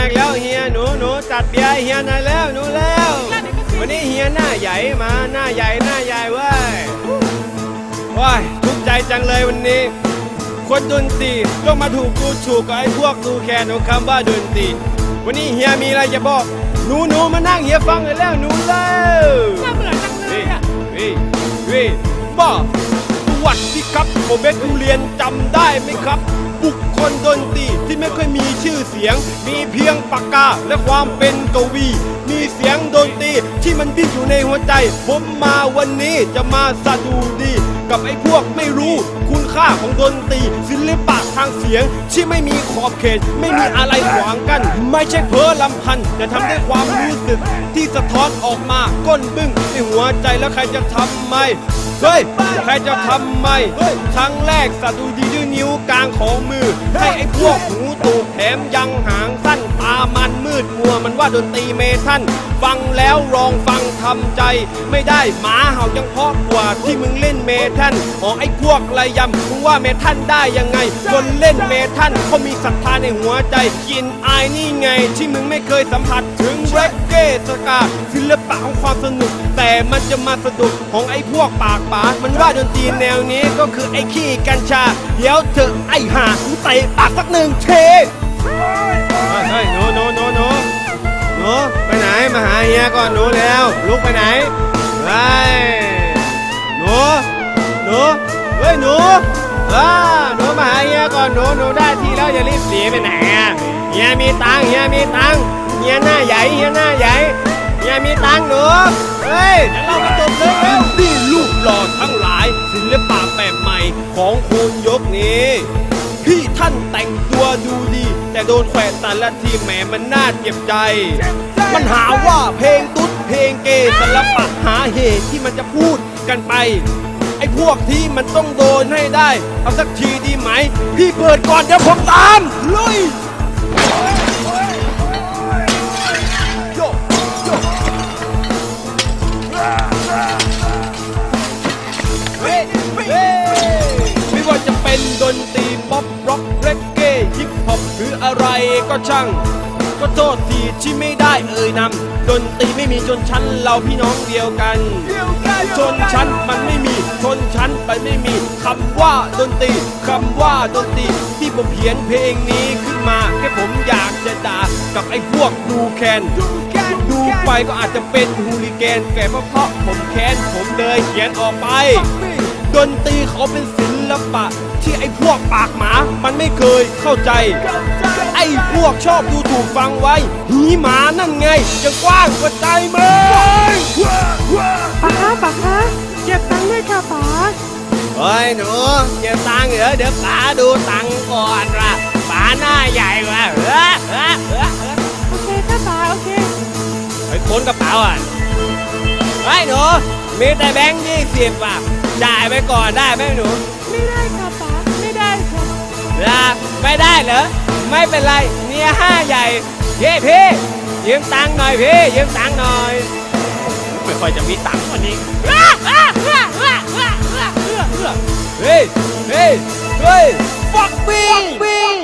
อีกแล้วเฮียหนูหนูจัดเบียร์เฮียหน่อยแล้วหนูแล้ววันนี้เฮียหน้าใหญ่มาหน้าใหญ่หน้าใหญ่เว้ยว้ายทุกใจจังเลยวันนี้ คนดนตรีต้องมาถูกกูถูกกับไอ้พวกดูแคนของคำว่าดนตรีวันนี้เฮียมีอะไรจะบอกหนูหนูมานั่งเฮียฟังเลยแล้วหนูแล้วน่าเบื่อจังเลยอะวิวิบ้าสวัสดีครับผมเบสดูเรียนจำได้ไหมครับ บุคคลดนตรีที่ไม่ค่อยมีชื่อเสียง มีเพียงปากกาและความเป็นกวี มีเสียงดนตรีที่มันดิ้นอยู่ในหัวใจ ผมมาวันนี้จะมาสะดูดี กับไอ้พวกไม่รู้ คุณค่าของดนตรีศิลปะทางเสียงที่ไม่มีขอบเขต ไม่มีอะไรขวางกัน ไม่ใช่เพ้อลำพัน แต่ทำด้วยความรู้สึกที่สะท้อนออกมาก้นบึ้งในหัวใจแล้วใครจะทำไมเฮ้ยใครจะทำไมครั้งแรกสะดุดีด้วยนิ้วกลางของมือ ให้ไอ้พวกหูตูแถมยังหางสั้นตามันมืดมัวมันว่าดนตรีเมทัลฟังแล้วลองฟังทำใจ ไม่ได้หมาเห่ายังเพราะกว่าที่มึงเล่นเมทัลของไอ้พวกไรยำมึงว่าเมทัลได้ยังไง คนเล่นเมทัลเขามีศรัทธาในหัวใจกลินอายนี่ไง ที่มึงไม่เคยสัมผัสถึงเรกเก้สกาศิลปะของความสนุก แต่มันจะมาสะดุดของไอ้พวกปากป๋ามันว่าดนตรีแนวนี้ก็คือไอ้ขี้กัญชา เดี๋ยวเถอะไอ้ห่ากูเตะปากสักหนึ่งเทเฮ้ยหนูหนูหนูหนูหนูไปไหนมาหาเฮียก่อนหนูแล้วลุกไปไหนเฮ้ยหนูหนูเฮ้ยหนูอ่าหนูมาหาเฮียก่อนหนูหนูได้ที่แล้วอย่ารีบหนีไปไหนอะเฮียมีตังค์เฮียมีตังค์เฮียหน้าใหญ่เฮียหน้าใหญ่เฮียมีตังค์หนูเฮ้ยจะเล่ากระจกเลยแล้วนี่ลูกหล่อทั้งหลายศิลปะแบบใหม่ของคุณยกนี้พี่ท่านแต่งตัวดูดี แต่โดนแขวนแต่ละทีแหมมันน่าเจ็บใจ มันหาว่าเพลงตุ๊ดเพลงเกย์ศิลปะหาเหตุที่มันจะพูดกันไป ไอ้พวกที่มันต้องโดนให้ได้ เอาสักทีดีไหม พี่เปิดก่อนเดี๋ยวผมตามลุยโยโยเฮ้เฮ้ไม่ว่าจะเป็นดนตรีป๊อปร็อกเรกเก้ฮิปฮอปหรืออะไรก็ช่าง ก็โทษทีที่ไม่ได้เอ่ยนำ ดนตรีไม่มีชนชั้นเราพี่น้องเดียวกัน ชนชั้นมันไม่มีชนชั้นมันไม่มีคำว่าดนตรีคำว่าดนตรีที่ผมเขียนเพลงนี้ขึ้นมาแค่ผมอยากจะด่ากับไอ้พวกดูแคนดูไปก็อาจจะเป็นฮูลิแกนแต่เพราะผมแค้นผมเลยเขียนออกไป ดนตรีเขาเป็นศิลปะ ที่ไอ้พวกปากหมา มันไม่เคยเข้าใจ ไอ้พ วกชอบดูถูกฟังไว้ หีหมานั่นไง จะกว้างกว่าใจไหมป๋าป๋าคะเก็บตังค์ด้วยค่ะป๋าเฮ้ยหนูเก็บตังค์เหรอเดี๋ยวป๋าดูตังค์ก่อนว่ะป๋าหน้าใหญ่กว่าเออเออเออเออโอเคค่ะป๋าโอเคเฮ้ยค้นกระเป๋าอะเฮ้ยหนูมีแต่แบงค์ยี่สิบอะจ่ายไปก่อนได้ไหมหนู ไม่ได้ค่ะป๋าไม่ได้ค่ะลาไม่ได้เหรอ ไม่เป็นไรเนี่ยห้าใหญ่พี่พี่ยืมตังค์หน่อยพี่ยืมตังค์หน่อยไม่ค่อยจะมีตังค์วันนี้เฮ้ยเฮ้ยเฮ้ย fuck me